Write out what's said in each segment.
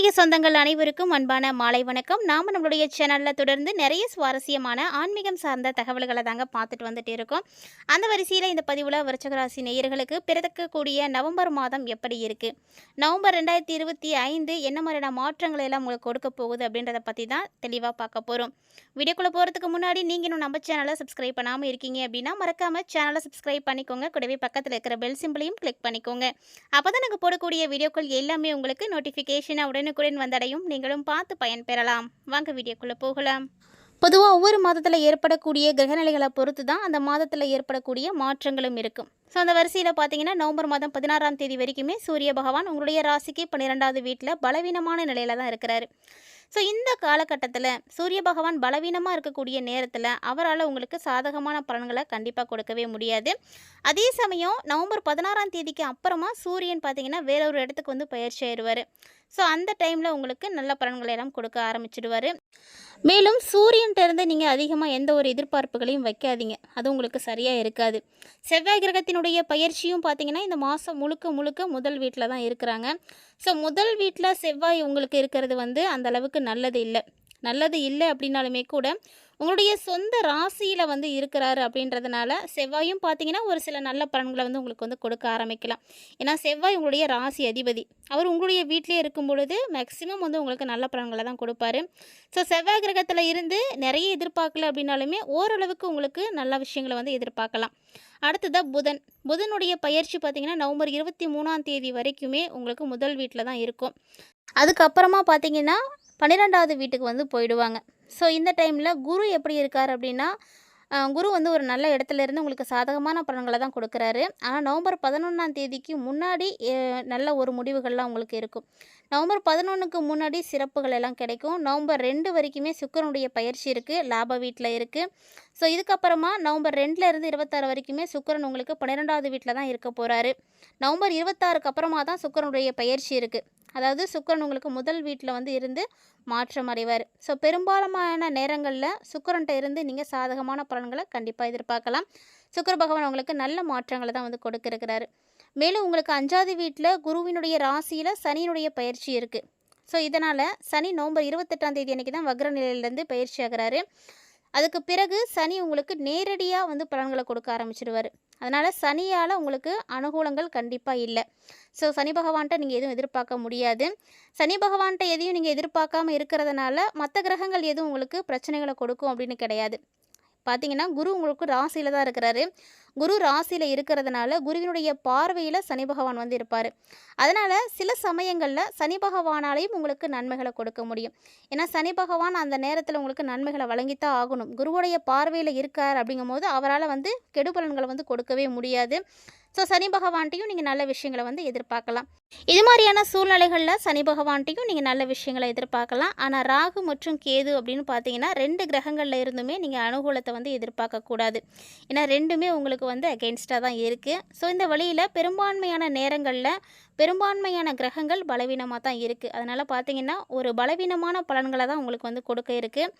ஆன்மீக சொந்தங்கள் அனைவருக்கும் அன்பான மாலை வணக்கம். நாம நம்மளுடைய சேனலில் தொடர்ந்து நிறைய சுவாரஸ்யமான ஆன்மீகம் சார்ந்த தகவல்களை தாங்க பார்த்துட்டு வந்துட்டு இருக்கோம். அந்த வரிசையில் இந்த பதிவில் விருச்சகராசி நேயர்களுக்கு பிறக்கக்கூடிய நவம்பர் மாதம் எப்படி இருக்குது நவம்பர் ரெண்டாயிரத்தி இருபத்தி ஐந்து என்ன மாதிரியான மாற்றங்களை எல்லாம் உங்களுக்கு கொடுக்க போகுது அப்படின்றத பற்றி தான் தெளிவாக பார்க்க போகிறோம் வீடியோக்குள்ளே போகிறதுக்கு முன்னாடி நீங்கள் இன்னும் நம்ம சேனலை சப்ஸ்கிரைப் பண்ணாமல் இருக்கீங்க அப்படின்னா மறக்காமல் சேனலை சப்ஸ்கிரைப் பண்ணிக்கோங்க. கூடவே பக்கத்தில் இருக்கிற பெல் சிம்பிளையும் கிளிக் பண்ணிக்கோங்க. அப்போ தான் நாங்கள் போடக்கூடிய வீடியோக்கள் எல்லாமே உங்களுக்கு நோட்டிஃபிகேஷனாக உடனுக்குடன் வந்தடையும். நீங்களும் பார்த்து பயன்பெறலாம் வாங்க வீடியோக்குள்ளே போகலாம். பொதுவாக ஒவ்வொரு மாதத்தில் ஏற்படக்கூடிய கிரகநிலைகளை பொறுத்து தான் அந்த மாதத்தில் ஏற்படக்கூடிய மாற்றங்களும் இருக்கும். ஸோ அந்த வரிசையில் பார்த்தீங்கன்னா நவம்பர் மாதம் பதினாறாம் தேதி வரைக்குமே சூரிய பகவான் உங்களுடைய ராசிக்கு பன்னிரெண்டாவது வீட்டில் பலவீனமான நிலையில தான் இருக்கிறாரு. ஸோ இந்த காலகட்டத்தில் சூரிய பகவான் பலவீனமாக இருக்கக்கூடிய நேரத்தில் அவரால் உங்களுக்கு சாதகமான பலன்களை கண்டிப்பாக கொடுக்கவே முடியாது. அதே சமயம் நவம்பர் பதினாறாம் தேதிக்கு அப்புறமா சூரியன் பார்த்தீங்கன்னா வேற ஒரு இடத்துக்கு வந்து பயிற்சி ஆயிடுவார். ஸோ அந்த டைமில் உங்களுக்கு நல்ல பலன்களை எல்லாம் கொடுக்க ஆரம்பிச்சிடுவார். மேலும் சூரியன்கிட்டருந்து நீங்கள் அதிகமாக எந்த ஒரு எதிர்பார்ப்புகளையும் வைக்காதீங்க. அது உங்களுக்கு சரியாக இருக்காது. செவ்வாய் கிரகத்தினுடைய பயிற்சியும் பார்த்தீங்கன்னா இந்த மாதம் முழுக்க முழுக்க முதல் வீட்டில் தான் இருக்கிறாங்க. ஸோ முதல் வீட்டில் செவ்வாய் உங்களுக்கு இருக்கிறது வந்து அந்த அளவுக்கு நல்லது இல்லை. நல்லது இல்லை அப்படின்னாலுமே கூட உங்களுடைய சொந்த ராசியில் வந்து இருக்கிறாரு அப்படின்றதுனால செவ்வாயும் பார்த்தீங்கன்னா ஒரு சில நல்ல பலன்களை வந்து உங்களுக்கு வந்து கொடுக்க ஆரம்பிக்கலாம். ஏன்னா செவ்வாய் உங்களுடைய ராசி அதிபதி. அவர் உங்களுடைய வீட்டிலே இருக்கும் பொழுது மேக்ஸிமம் வந்து உங்களுக்கு நல்ல பலன்களை தான் கொடுப்பாரு. ஸோ செவ்வாய் கிரகத்தில் இருந்து நிறைய எதிர்பார்க்கல அப்படின்னாலுமே ஓரளவுக்கு உங்களுக்கு நல்ல விஷயங்களை வந்து எதிர்பார்க்கலாம். அடுத்ததாக புதன். புதனுடைய பயிற்சி பார்த்திங்கன்னா நவம்பர் இருபத்தி மூணாம் தேதி வரைக்குமே உங்களுக்கு முதல் வீட்டில் தான் இருக்கும். அதுக்கப்புறமா பார்த்தீங்கன்னா பன்னிரெண்டாவது வீட்டுக்கு வந்து போயிடுவாங்க. ஸோ இந்த டைமில் குரு எப்படி இருக்கார் அப்படின்னா குரு வந்து ஒரு நல்ல இடத்துல இருந்து உங்களுக்கு சாதகமான பலன்களை தான் கொடுக்குறாரு. ஆனால் நவம்பர் பதினொன்றாம் தேதிக்கு முன்னாடி நல்ல ஒரு முடிவுகள்லாம் உங்களுக்கு இருக்கும். நவம்பர் பதினொன்றுக்கு முன்னாடி சிறப்புகள் எல்லாம் கிடைக்கும். நவம்பர் ரெண்டு வரைக்குமே சுக்கரனுடைய பயிற்சி இருக்குது லாப வீட்டில் இருக்குது ஸோ இதுக்கப்புறமா நவம்பர் ரெண்டில் இருந்து இருபத்தாறு வரைக்குமே சுக்கரன் உங்களுக்கு பன்னிரெண்டாவது வீட்டில் தான் இருக்க போகிறாரு நவம்பர் இருபத்தாறுக்கு அப்புறமா தான் சுக்கரனுடைய பயிற்சி இருக்குது அதாவது சுக்கரன் உங்களுக்கு முதல் வீட்டில் வந்து இருந்து மாற்றம் அடைவார். ஸோ பெரும்பாலான நேரங்களில் சுக்கரன்ட்ட இருந்து நீங்கள் சாதகமான பலன்களை கண்டிப்பாக எதிர்பார்க்கலாம். சுக்கர பகவான் உங்களுக்கு நல்ல மாற்றங்களை தான் வந்து கொடுக்கிருக்கிறாரு மேலும் உங்களுக்கு அஞ்சாவது வீட்டில் குருவினுடைய ராசியில் சனியினுடைய பயிற்சி இருக்குது ஸோ இதனால் சனி நவம்பர் இருபத்தெட்டாம் தேதி அன்றைக்கி தான் வக்ர நிலையிலேருந்து பயிற்சி ஆகிறாரு. அதுக்கு பிறகு சனி உங்களுக்கு நேரடியாக வந்து பலன்களை கொடுக்க ஆரம்பிச்சிடுவார் அதனால் சனியால் உங்களுக்கு அனுகூலங்கள் கண்டிப்பாக இல்லை. ஸோ சனி பகவான்கிட்ட நீங்கள் எதுவும் எதிர்பார்க்க முடியாது. சனி பகவான்கிட்ட எதையும் நீங்கள் எதிர்பார்க்காம இருக்கிறதுனால மற்ற கிரகங்கள் எதுவும் உங்களுக்கு பிரச்சனைகளை கொடுக்கும் அப்படின்னு கிடையாது. பார்த்தீங்கன்னா குரு உங்களுக்கு ராசியில் தான் இருக்கிறாரு. குரு ராசியில் இருக்கிறதுனால குருவினுடைய பார்வையில் சனி பகவான் வந்து இருப்பார். அதனால் சில சமயங்களில் சனி பகவானாலையும் உங்களுக்கு நன்மைகளை கொடுக்க முடியும். ஏன்னா சனி பகவான் அந்த நேரத்தில் உங்களுக்கு நன்மைகளை வழங்கித்தான் ஆகணும். குருவுடைய பார்வையில் இருக்கார் அப்படிங்கும்போது அவரால் வந்து கெடுபலன்களை வந்து கொடுக்கவே முடியாது. ஸோ சனி பகவான்ட்டையும் நீங்கள் நல்ல விஷயங்களை வந்து எதிர்பார்க்கலாம். இது மாதிரியான சூழ்நிலைகளில் சனி பகவான்ட்டையும் நீங்கள் நல்ல விஷயங்களை எதிர்பார்க்கலாம். ஆனால் ராகு மற்றும் கேது அப்படின்னு பார்த்தீங்கன்னா ரெண்டு கிரகங்களில் இருந்துமே நீங்கள் அனுகூலத்தை வந்து எதிர்பார்க்கக்கூடாது ஏன்னா ரெண்டுமே உங்களுக்கு வந்து அகெயின்ஸ்டாக தான் இருக்குது ஸோ இந்த வழியில் பெரும்பான்மையான நேரங்களில் பெரும்பான்மையான கிரகங்கள் பலவீனமாக தான் இருக்குது அதனால் பார்த்தீங்கன்னா ஒரு பலவீனமான பலன்களை தான் உங்களுக்கு வந்து கொடுக்க இருக்குது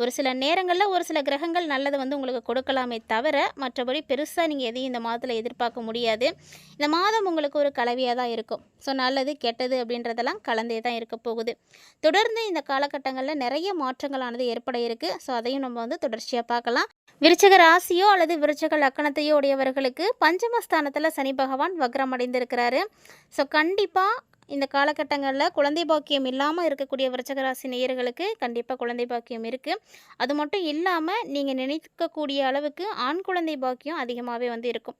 ஒரு சில நேரங்களில் ஒரு சில கிரகங்கள் நல்லதை வந்து உங்களுக்கு கொடுக்கலாமே தவிர மற்றபடி பெருசாக நீங்கள் எதையும் இந்த மாதத்தில் எதிர்பார்க்க முடியும் முடியாது. இந்த மாதம் உங்களுக்கு ஒரு கலவையாக தான் இருக்கும். ஸோ நல்லது கெட்டது அப்படின்றதெல்லாம் கலந்தே தான் இருக்க போகுது. தொடர்ந்து இந்த காலகட்டங்களில் நிறைய மாற்றங்களானது ஏற்பட இருக்குது ஸோ அதையும் நம்ம வந்து தொடர்ச்சியாக பார்க்கலாம். விருச்சக ராசியோ அல்லது விருச்சக லக்கணத்தையோ உடையவர்களுக்கு பஞ்சமஸ்தானத்தில் சனி பகவான் வக்ரம் அடைந்திருக்கிறாரு. ஸோ கண்டிப்பாக இந்த காலகட்டங்களில் குழந்தை பாக்கியம் இல்லாமல் இருக்கக்கூடிய விரச்சகராசி நேயர்களுக்கு கண்டிப்பாக குழந்தை பாக்கியம் இருக்குது அது மட்டும் இல்லாமல் நீங்கள் நினைக்கக்கூடிய அளவுக்கு ஆண் குழந்தை பாக்கியம் அதிகமாகவே வந்து இருக்கும்.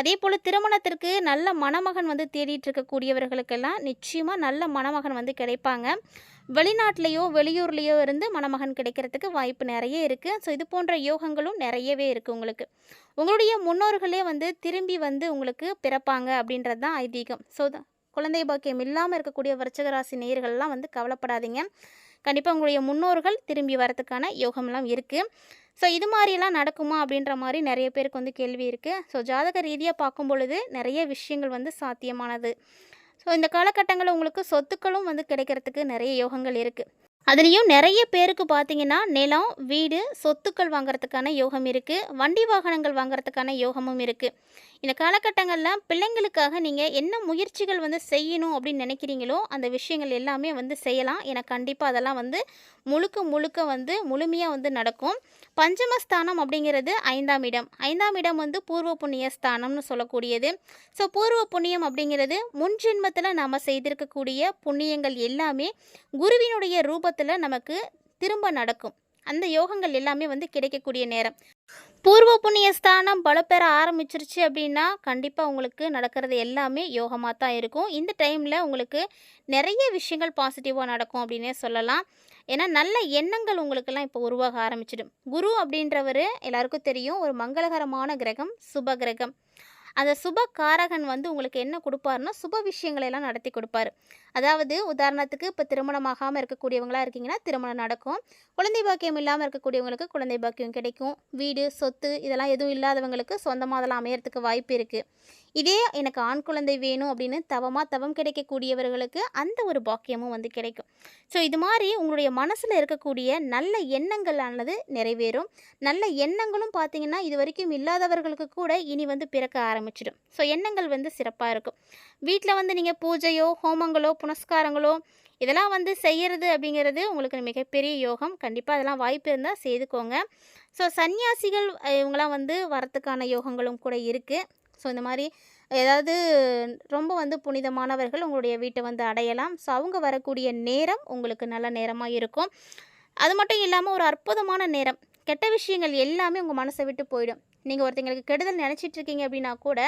அதே போல் திருமணத்திற்கு நல்ல மணமகன் வந்து தேடிட்டு இருக்கக்கூடியவர்களுக்கெல்லாம் நிச்சயமாக நல்ல மணமகன் வந்து கிடைப்பாங்க. வெளிநாட்டிலேயோ வெளியூர்லேயோ இருந்து மணமகன் கிடைக்கிறதுக்கு வாய்ப்பு நிறைய இருக்குது ஸோ இது போன்ற யோகங்களும் நிறையவே இருக்குது உங்களுக்கு. உங்களுடைய முன்னோர்களே வந்து திரும்பி வந்து உங்களுக்கு பிறப்பாங்க அப்படின்றது தான் ஐதீகம். ஸோ குழந்தை பாக்கியம் இல்லாமல் இருக்கக்கூடிய விருச்சகராசி நேர்கள்லாம் வந்து கவலைப்படாதீங்க. கண்டிப்பாக உங்களுடைய முன்னோர்கள் திரும்பி வரதுக்கான யோகம்லாம் இருக்குது ஸோ இது மாதிரிலாம் நடக்குமா அப்படின்ற மாதிரி நிறைய பேருக்கு வந்து கேள்வி இருக்குது ஸோ ஜாதக ரீதியாக பார்க்கும் பொழுது நிறைய விஷயங்கள் வந்து சாத்தியமானது. ஸோ இந்த காலகட்டங்களில் உங்களுக்கு சொத்துக்களும் வந்து கிடைக்கிறதுக்கு நிறைய யோகங்கள் இருக்குது அதுலேயும் நிறைய பேருக்கு பார்த்தீங்கன்னா நிலம் வீடு சொத்துக்கள் வாங்குறதுக்கான யோகம் இருக்குது வண்டி வாகனங்கள் வாங்குறதுக்கான யோகமும் இருக்குது இந்த காலகட்டங்களில் பிள்ளைங்களுக்காக நீங்கள் என்ன முயற்சிகள் வந்து செய்யணும் அப்படின்னு நினைக்கிறீங்களோ அந்த விஷயங்கள் எல்லாமே வந்து செய்யலாம். ஏன்னா கண்டிப்பாக அதெல்லாம் வந்து முழுக்க முழுக்க வந்து முழுமையாக வந்து நடக்கும். பஞ்சமஸ்தானம் அப்படிங்கிறது ஐந்தாம் இடம். ஐந்தாம் இடம் வந்து பூர்வ புண்ணிய ஸ்தானம்னு சொல்லக்கூடியது. ஸோ பூர்வ புண்ணியம் அப்படிங்கிறது முன் ஜென்மத்தில் நாம் செய்திருக்கக்கூடிய புண்ணியங்கள் எல்லாமே குருவினுடைய ரூபத்தில் நமக்கு திரும்ப நடக்கும். அந்த யோகங்கள் எல்லாமே வந்து கிடைக்கக்கூடிய நேரம். பூர்வ புண்ணிய ஸ்தானம் பலப்பெற ஆரம்பிச்சிருச்சு அப்படின்னா கண்டிப்பாக உங்களுக்கு நடக்கிறது எல்லாமே யோகமாக தான் இருக்கும். இந்த டைமில் உங்களுக்கு நிறைய விஷயங்கள் பாசிட்டிவாக நடக்கும் அப்படின்னே சொல்லலாம். ஏன்னா நல்ல எண்ணங்கள் உங்களுக்கெல்லாம் இப்போ உருவாக ஆரம்பிச்சிடும். குரு அப்படின்றவர் எல்லாருக்கும் தெரியும். ஒரு மங்களகரமான கிரகம் சுப கிரகம். அந்த சுப காரகன் வந்து உங்களுக்கு என்ன கொடுப்பாருன்னா சுப விஷயங்களை எல்லாம் நடத்தி கொடுப்பாரு. அதாவது உதாரணத்துக்கு இப்போ திருமணமாகாமல் இருக்கக்கூடியவங்களா இருக்கீங்கன்னா திருமணம் நடக்கும். குழந்தை பாக்கியம் இல்லாமல் இருக்கக்கூடியவங்களுக்கு குழந்தை பாக்கியம் கிடைக்கும். வீடு சொத்து இதெல்லாம் எதுவும் இல்லாதவங்களுக்கு சொந்தமாக அதெல்லாம் அமையறதுக்கு வாய்ப்பு இருக்குது இதே எனக்கு ஆண் குழந்தை வேணும் அப்படின்னு தவமாக தவம் கிடைக்கக்கூடியவர்களுக்கு அந்த ஒரு பாக்கியமும் வந்து கிடைக்கும். ஸோ இது மாதிரி உங்களுடைய மனசில் இருக்கக்கூடிய நல்ல எண்ணங்களானது நிறைவேறும். நல்ல எண்ணங்களும் பார்த்தீங்கன்னா இது வரைக்கும் இல்லாதவர்களுக்கு கூட இனி வந்து பிறக்க ஆரம்பிச்சிடும். ஸோ எண்ணங்கள் வந்து சிறப்பாக இருக்கும். வீட்டில் வந்து நீங்கள் பூஜையோ ஹோமங்களோ புனஸ்காரங்களோ இதெல்லாம் வந்து செய்கிறது அப்படிங்கிறது உங்களுக்கு மிகப்பெரிய யோகம். கண்டிப்பாக அதெல்லாம் வாய்ப்பு இருந்தால் செய்துக்கோங்க. ஸோ சன்னியாசிகள் இவங்களாம் வந்து வரத்துக்கான யோகங்களும் கூட இருக்குது ஸோ இந்த மாதிரி ஏதாவது ரொம்ப வந்து புனிதமானவர்கள் உங்களுடைய வீட்டை வந்து அடையலாம். ஸோ அவங்க வரக்கூடிய நேரம் உங்களுக்கு நல்ல நேரமாக இருக்கும். அது மட்டும் இல்லாமல் ஒரு அற்புதமான நேரம். கெட்ட விஷயங்கள் எல்லாமே உங்கள் மனசை விட்டு போயிடும். நீங்கள் ஒருத்தங்களுக்கு கெடுதல் நினச்சிட்ருக்கீங்க அப்படின்னா கூட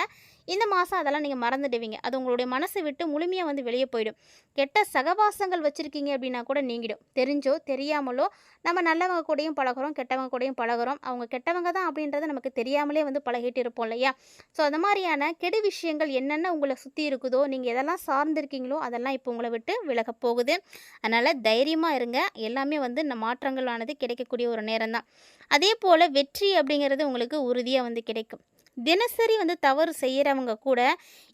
இந்த மாதம் அதெல்லாம் நீங்கள் மறந்துடுவீங்க. அது உங்களுடைய மனசை விட்டு முழுமையாக வந்து வெளியே போயிடும். கெட்ட சகவாசங்கள் வச்சுருக்கீங்க அப்படின்னா கூட நீங்கிடும். தெரிஞ்சோ தெரியாமலோ நம்ம நல்லவங்க கூடயும் பழகுறோம் கெட்டவங்க கூடயும் பழகுறோம். அவங்க கெட்டவங்க தான் அப்படின்றது நமக்கு தெரியாமலே வந்து பழகிட்டு இருப்போம் இல்லையா? ஸோ அந்த மாதிரியான கெடு விஷயங்கள் என்னென்ன உங்களை சுற்றி இருக்குதோ நீங்கள் எதெல்லாம் சார்ந்திருக்கீங்களோ அதெல்லாம் இப்போ உங்களை விட்டு விலக போகுது. அதனால் தைரியமாக இருங்க. எல்லாமே வந்து இந்த மாற்றங்களானது கிடைக்கக்கூடிய ஒரு நேரம் தான். அதே போல் வெற்றி அப்படிங்கிறது உங்களுக்கு உறுதியாக வந்து கிடைக்கும். தினசரி வந்து தவறு செய்கிறவங்க கூட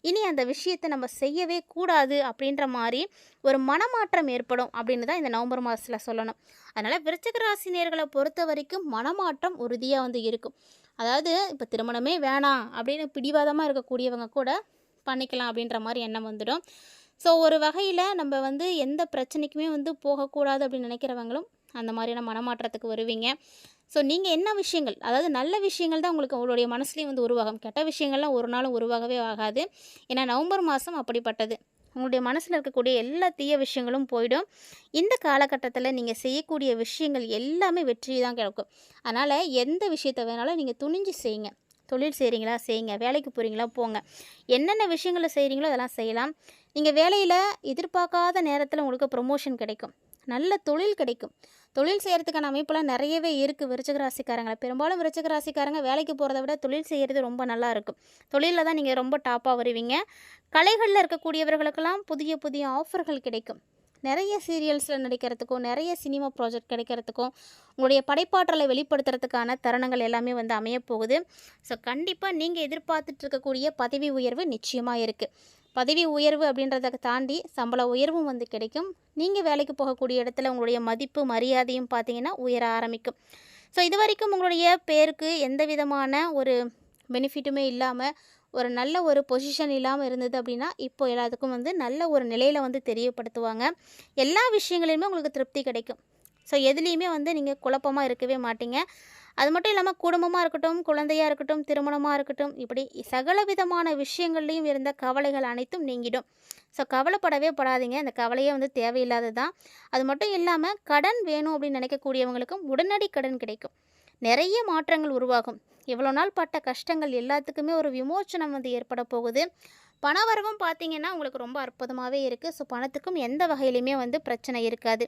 இனி அந்த விஷயத்தை நம்ம செய்யவே கூடாது அப்படின்ற மாதிரி ஒரு மனமாற்றம் ஏற்படும் அப்படின்னு தான் இந்த நவம்பர் மாதத்தில் சொல்லணும். அதனால் விருச்சிக ராசினியர்களை பொறுத்த வரைக்கும் மனமாற்றம் உறுதியாக வந்து இருக்கும். அதாவது இப்போ திருமணமே வேணாம் அப்படின்னு பிடிவாதமாக இருக்கக்கூடியவங்க கூட பண்ணிக்கலாம் அப்படின்ற மாதிரி எண்ணம் வந்துடும். ஸோ ஒரு வகையில் நம்ம வந்து எந்த பிரச்சனைக்குமே வந்து போகக்கூடாது அப்படின்னு நினைக்கிறவங்களும் அந்த மாதிரியான மனமாற்றத்துக்கு வருவீங்க. ஸோ நீங்கள் என்ன விஷயங்கள் அதாவது நல்ல விஷயங்கள் தான் உங்களுக்கு உங்களுடைய மனசுலேயும் வந்து உருவாகும். கெட்ட விஷயங்கள்லாம் ஒரு நாளும் உருவாகவே ஆகாது. ஏன்னா நவம்பர் மாதம் அப்படிப்பட்டது. உங்களுடைய மனசில் இருக்கக்கூடிய எல்லா தீய விஷயங்களும் போயிடும். இந்த காலகட்டத்தில் நீங்கள் செய்யக்கூடிய விஷயங்கள் எல்லாமே வெற்றி தான் கிடைக்கும். அதனால் எந்த விஷயத்தை வேணாலும் நீங்கள் துணிஞ்சு செய்யுங்க. தொழில் செய்கிறீங்களா செய்யுங்க. வேலைக்கு போகிறீங்களா போங்க. என்னென்ன விஷயங்களை செய்கிறீங்களோ அதெல்லாம் செய்யலாம். நீங்கள் வேலையில் எதிர்பார்க்காத நேரத்தில் உங்களுக்கு ப்ரொமோஷன் கிடைக்கும். நல்ல தொழில் கிடைக்கும். தொழில் செய்கிறதுக்கான அமைப்பெல்லாம் நிறையவே இருக்குது விருச்சக ராசிக்காரங்களை. பெரும்பாலும் விருச்சக ராசிக்காரங்க வேலைக்கு போகிறத விட தொழில் செய்கிறது ரொம்ப நல்லா இருக்கும். தொழிலில் தான் நீங்கள் ரொம்ப டாப்பாக வருவீங்க. கலைகளில் இருக்கக்கூடியவர்களுக்கெல்லாம் புதிய புதிய ஆஃபர்கள் கிடைக்கும். நிறைய சீரியல்ஸில் நடிக்கிறதுக்கும் நிறைய சினிமா ப்ராஜெக்ட் கிடைக்கிறதுக்கும் உங்களுடைய படைப்பாற்றலை வெளிப்படுத்துறதுக்கான தருணங்கள் எல்லாமே வந்து அமையப்போகுது ஸோ கண்டிப்பாக நீங்கள் எதிர்பார்த்துட்டு இருக்கக்கூடிய பதவி உயர்வு நிச்சயமாக இருக்குது பதவி உயர்வு அப்படின்றத தாண்டி சம்பள உயர்வும் வந்து கிடைக்கும். நீங்கள் வேலைக்கு போகக்கூடிய இடத்துல உங்களுடைய மதிப்பு மரியாதையும் பார்த்தீங்கன்னா உயர ஆரம்பிக்கும். ஸோ இது வரைக்கும் உங்களுடைய பேருக்கு எந்த விதமான ஒரு பெனிஃபிட்டுமே இல்லாமல் ஒரு நல்ல ஒரு பொசிஷன் இல்லாமல் இருந்தது அப்படின்னா இப்போ எல்லாத்துக்கும் வந்து நல்ல ஒரு நிலையில் வந்து தெரியப்படுத்துவாங்க. எல்லா விஷயங்களையுமே உங்களுக்கு திருப்தி கிடைக்கும். ஸோ எதுலேயுமே வந்து நீங்கள் குழப்பமாக இருக்கவே மாட்டீங்க. அது மட்டும் இல்லாமல் குடும்பமாக இருக்கட்டும் குழந்தையாக இருக்கட்டும் திருமணமாக இருக்கட்டும் இப்படி சகல விதமான விஷயங்கள்லையும் இருந்த கவலைகள் அனைத்தும் நீங்கிடும். ஸோ கவலைப்படவே படாதீங்க. இந்த கவலையே வந்து தேவையில்லாதது தான் அது மட்டும் இல்லாமல் கடன் வேணும் அப்படின்னு நினைக்கக்கூடியவங்களுக்கும் உடனடி கடன் கிடைக்கும். நிறைய மாற்றங்கள் உருவாகும். இவ்வளோ நாள் பட்ட கஷ்டங்கள் எல்லாத்துக்குமே ஒரு விமோச்சனம் வந்து ஏற்பட போகுது. பணவரவும் பார்த்தீங்கன்னா உங்களுக்கு ரொம்ப அற்புதமாகவே இருக்குது ஸோ பணத்துக்கும் எந்த வகையிலையுமே வந்து பிரச்சனை இருக்காது.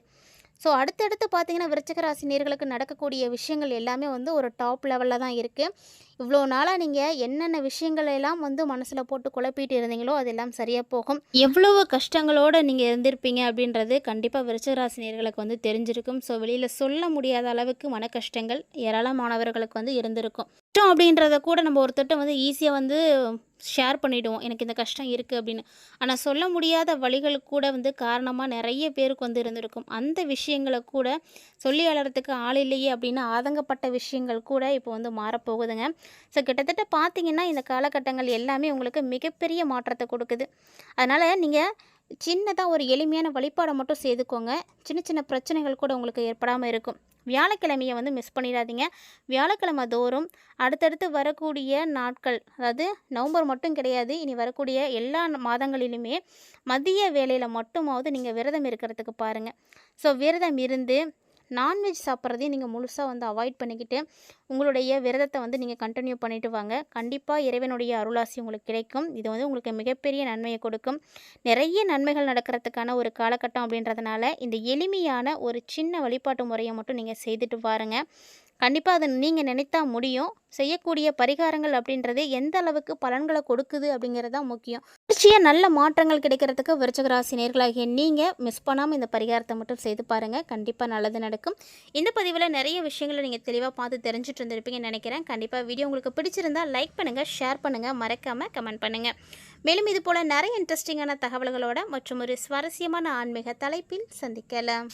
ஸோ அடுத்தடுத்து பார்த்தீங்கன்னா விருச்சிக ராசி நேர்களுக்கு நடக்கக்கூடிய விஷயங்கள் எல்லாமே வந்து ஒரு டாப் லெவலில் தான் இருக்குது இவ்வளோ நாளாக நீங்கள் என்னென்ன விஷயங்கள் எல்லாம் வந்து மனசில் போட்டு குழப்பிட்டு இருந்தீங்களோ அதெல்லாம் சரியாக போகும். எவ்வளவு கஷ்டங்களோடு நீங்கள் இருந்திருப்பீங்க அப்படின்றது கண்டிப்பாக விருச்சிக ராசி நேர்களுக்கு வந்து தெரிஞ்சிருக்கும். ஸோ வெளியில் சொல்ல முடியாத அளவுக்கு மன கஷ்டங்கள் ஏராளமானவர்களுக்கு வந்து இருந்திருக்கும். கஷ்டம் அப்படின்றத கூட நம்ம ஒருத்தட்ட வந்து ஈஸியாக வந்து ஷேர் பண்ணிவிடுவோம் எனக்கு இந்த கஷ்டம் இருக்குது அப்படின்னு. ஆனால் சொல்ல முடியாத வழிகள் கூட வந்து காரணமாக நிறைய பேருக்கு வந்து இருந்திருக்கும். அந்த விஷயங்களை கூட சொல்லி வளர்கிறதுக்கு ஆள் இல்லையே அப்படின்னு ஆதங்கப்பட்ட விஷயங்கள் கூட இப்போ வந்து மாறப்போகுதுங்க. ஸோ கிட்டத்தட்ட பார்த்தீங்கன்னா இந்த காலகட்டங்கள் எல்லாமே உங்களுக்கு மிகப்பெரிய மாற்றத்தை கொடுக்குது. அதனால் நீங்கள் சின்னதாக ஒரு எளிமையான வழிபாடை மட்டும் செய்துக்கோங்க. சின்ன சின்ன பிரச்சனைகள் கூட உங்களுக்கு ஏற்படாமல் இருக்கும். வியாழக்கிழமையை வந்து மிஸ் பண்ணிடாதீங்க. வியாழக்கிழமை தோறும் அடுத்தடுத்து வரக்கூடிய நாட்கள் அதாவது நவம்பர் மட்டும் கிடையாது இனி வரக்கூடிய எல்லா மாதங்களிலுமே மதிய வேலையில் மட்டுமாவது நீங்கள் விரதம் இருக்கிறதுக்கு பாருங்கள் ஸோ விரதம் இருந்து நான்வெஜ் சாப்பிட்றதையும் நீங்கள் முழுசாக வந்து அவாய்ட் பண்ணிக்கிட்டு உங்களுடைய விரதத்தை வந்து நீங்கள் கண்டினியூ பண்ணிட்டு வாங்க. கண்டிப்பாக இறைவனுடைய அருளாசி உங்களுக்கு கிடைக்கும். இது வந்து உங்களுக்கு மிகப்பெரிய நன்மையை கொடுக்கும். நிறைய நன்மைகள் நடக்கிறதுக்கான ஒரு காலகட்டம் அப்படின்றதுனால இந்த எளிமையான ஒரு சின்ன வழிபாட்டு முறையை மட்டும் நீங்கள் செய்துட்டு பாருங்கள் கண்டிப்பாக அதை நீங்கள் நினைத்தா முடியும். செய்யக்கூடிய பரிகாரங்கள் அப்படின்றது எந்த அளவுக்கு பலன்களை கொடுக்குது அப்படிங்கிறது தான் முக்கியம். திருச்சியாக நல்ல மாற்றங்கள் கிடைக்கிறதுக்கு விருச்சகராசி நேர்களாகிய நீங்கள் மிஸ் பண்ணாமல் இந்த பரிகாரத்தை மட்டும் செய்து பாருங்கள் கண்டிப்பாக நல்லது நடக்கும். இந்த பதிவில் நிறைய விஷயங்களை நீங்கள் தெளிவாக பார்த்து தெரிஞ்சுட்டு இருந்திருப்பீங்கன்னு நினைக்கிறேன். கண்டிப்பாக வீடியோ உங்களுக்கு பிடிச்சிருந்தால் லைக் பண்ணுங்கள் ஷேர் பண்ணுங்கள் மறக்காமல் கமெண்ட் பண்ணுங்கள் மேலும் இது போல் நிறைய இன்ட்ரெஸ்டிங்கான தகவல்களோட மற்றும் ஒரு சுவாரஸ்யமான ஆன்மீக தலைப்பில் சந்திக்கலாம்.